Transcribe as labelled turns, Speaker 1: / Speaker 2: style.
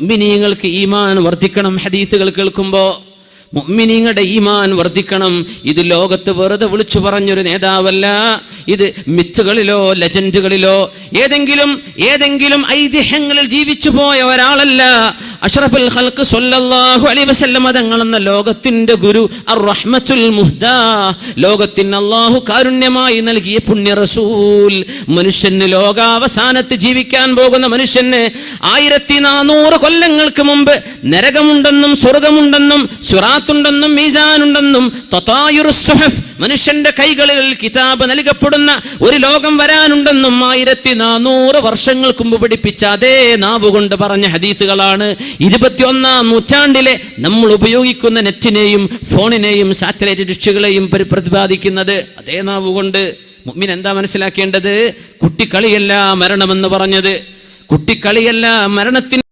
Speaker 1: മുഅ്മിനീങ്ങൾക്ക് ഈമാൻ വർദ്ധിക്കണം. ഹദീസുകൾ കേൾക്കുമ്പോൾ മുഅ്മിനീങ്ങളുടെ ഈമാൻ വർദ്ധിക്കണം. ഇത് ലോകത്ത് വെറുതെ വിളിച്ചു പറഞ്ഞൊരു നേതാവല്ല. ഇത് മിത്തുകളിലോ ലെജൻഡുകളിലോ ഏതെങ്കിലും ഏതെങ്കിലും ഐതിഹ്യങ്ങളിൽ ജീവിച്ചു പോയ ഒരാളല്ല. അഷ്റഫുൽ ഹൽക്ക് സല്ലല്ലാഹു അലൈഹി വസല്ലം തങ്ങൾ എന്ന ലോകത്തിന്റെ ഗുരു അർ റഹ്മത്തുൽ മുഹ്ദാ ലോകത്തിന് അള്ളാഹു കാരുണ്യമായി നൽകിയ പുണ്യ റസൂൽ മനുഷ്യന് ലോകാവസാനത്ത് ജീവിക്കാൻ പോകുന്ന മനുഷ്യന് ആയിരത്തി നാനൂറ് കൊല്ലങ്ങൾക്ക് മുമ്പ് നരകമുണ്ടെന്നും സ്വർഗമുണ്ടെന്നും സുറാത്തുണ്ടെന്നും മീസാനുണ്ടെന്നും തതായുറു സുഹഫ് മനുഷ്യന്റെ കൈകളിൽ കിതാബ് നൽകപ്പെടുന്ന ഒരു ലോകം വരാനുണ്ടെന്നും ആയിരത്തി നാനൂറ് വർഷങ്ങൾക്ക് മുമ്പ് പഠിപ്പിച്ച അതേ നാവ് കൊണ്ട് പറഞ്ഞ ഹദീത്തുകളാണ്. ഇരുപത്തിയൊന്നാം നൂറ്റാണ്ടിലെ നമ്മൾ ഉപയോഗിക്കുന്ന നെറ്റിനെയും ഫോണിനെയും സാറ്റലൈറ്റ് ഡിഷുകളെയും പരി- പ്രതിപാദിക്കുന്നത് അതേ നാവ് കൊണ്ട്. മുമ്മിൻ എന്താ മനസ്സിലാക്കേണ്ടത്? കുട്ടിക്കളിയല്ല മരണമെന്ന് പറഞ്ഞത്. കുട്ടിക്കളിയല്ല മരണത്തിന്